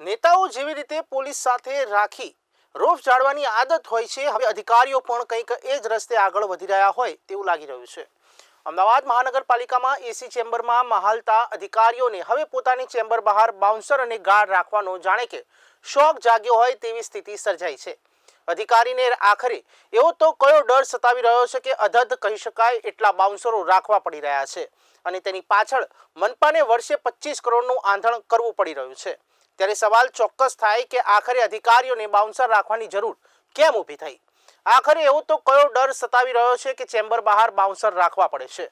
નેતાઓ જેવી રીતે પોલીસ સાથે રાખી રોફ જાળવાની આદત હોય છે, હવે અધિકારીઓ પણ કંઈક એ જ રસ્તે આગળ વધી રહ્યા હોય તેવું લાગી રહ્યું છે. અમદાવાદ મહાનગરપાલિકામાં એસી ચેમ્બરમાં મહાલતા અધિકારીઓને હવે પોતાની ચેમ્બર બહાર બાઉન્સર અને ગાર્ડ રાખવાનો જાણે કે શોખ જાગ્યો હોય તેવી સ્થિતિ સર્જાઈ છે. અધિકારીને આખરે એવો તો કયો ડર સતાવી રહ્યો છે કે અધધ કહી શકાય એટલા બાઉન્સરો રાખવા પડી રહ્યા છે અને તેની પાછળ મનપાને વર્ષે પચીસ કરોડનું આંધણ કરવું પડી રહ્યું છે. ત્યારે સવાલ ચોક્કસ થાય કે આખરે અધિકારીઓને બાઉન્સર રાખવાની જરૂર કેમ ઊભી થઈ? આખરે એવો તો કયો ડર સતાવી રહ્યો છે કે ચેમ્બર બહાર બાઉન્સર રાખવા પડે છે?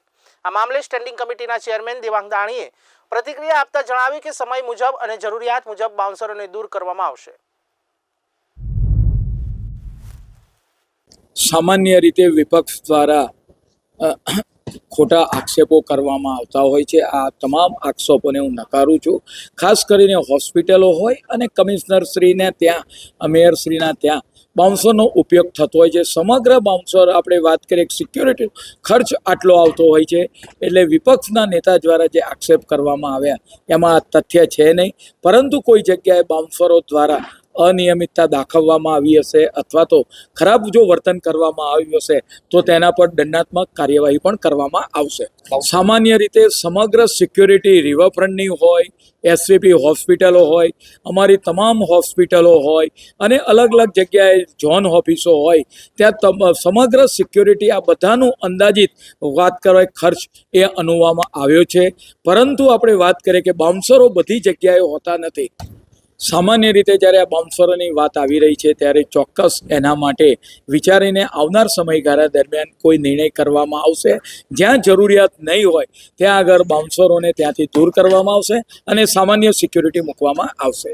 આ મામલે સ્ટેન્ડિંગ કમિટીના ચેરમેન દેવાંગ દાણીએ પ્રતિક્રિયા આપતા જણાવ્યું કે સમય મુજબ અને જરૂરિયાત મુજબ બાઉન્સરોને દૂર કરવામાં આવશે. સામાન્ય રીતે વિપક્ષ દ્વારા ખોટા આક્ષેપો કરવામાં આવતા હોય છે. આ તમામ આક્ષેપોને હું નકારું છું. ખાસ કરીને હોસ્પિટલો હોય અને કમિશનરશ્રીને ત્યાં, મેયરશ્રીના ત્યાં બાઉન્સરનો ઉપયોગ થતો હોય છે. સમગ્ર બાઉન્સર આપણે વાત કરીએ સિક્યોરિટી ખર્ચ આટલો આવતો હોય છે. એટલે વિપક્ષના નેતા દ્વારા જે આક્ષેપ કરવામાં આવ્યા, એમાં તથ્ય છે નહીં. પરંતુ કોઈ જગ્યાએ બાઉન્સરો દ્વારા અનિયમિતતા દાખવવામાં આવી હશે અથવા તો ખરાબ જો વર્તન કરવામાં આવ્યું હશે, તો તેના પર દંડાત્મક કાર્યવાહી પણ કરવામાં આવશે. સામાન્ય રીતે સમગ્ર સિક્યોરિટી રિવરફ્રન્ટની હોય એસવીપી હોસ્પિટલો હોય, અમારી તમામ હોસ્પિટલો હોય અને અલગ અલગ જગ્યાએ ઝોન ઓફિસો હોય, ત્યાં સમગ્ર સિક્યોરિટી આ બધાનું અંદાજિત વાત કરવા ખર્ચ એ અનુવામાં આવ્યો છે. પરંતુ આપણે વાત કરીએ કે બાઉન્સરો બધી જગ્યાએ હોતા નથી. સામાન્ય રીતે જ્યારે આ બાઉન્સરોની વાત આવી રહી છે, ત્યારે ચોક્કસ એના માટે વિચારીને આવનાર સમયગાળા દરમિયાન કોઈ નિર્ણય કરવામાં આવશે. જ્યાં જરૂરિયાત નહીં હોય, ત્યાં આગળ બાઉન્સરોને ત્યાંથી દૂર કરવામાં આવશે અને સામાન્ય સિક્યુરિટી મૂકવામાં આવશે.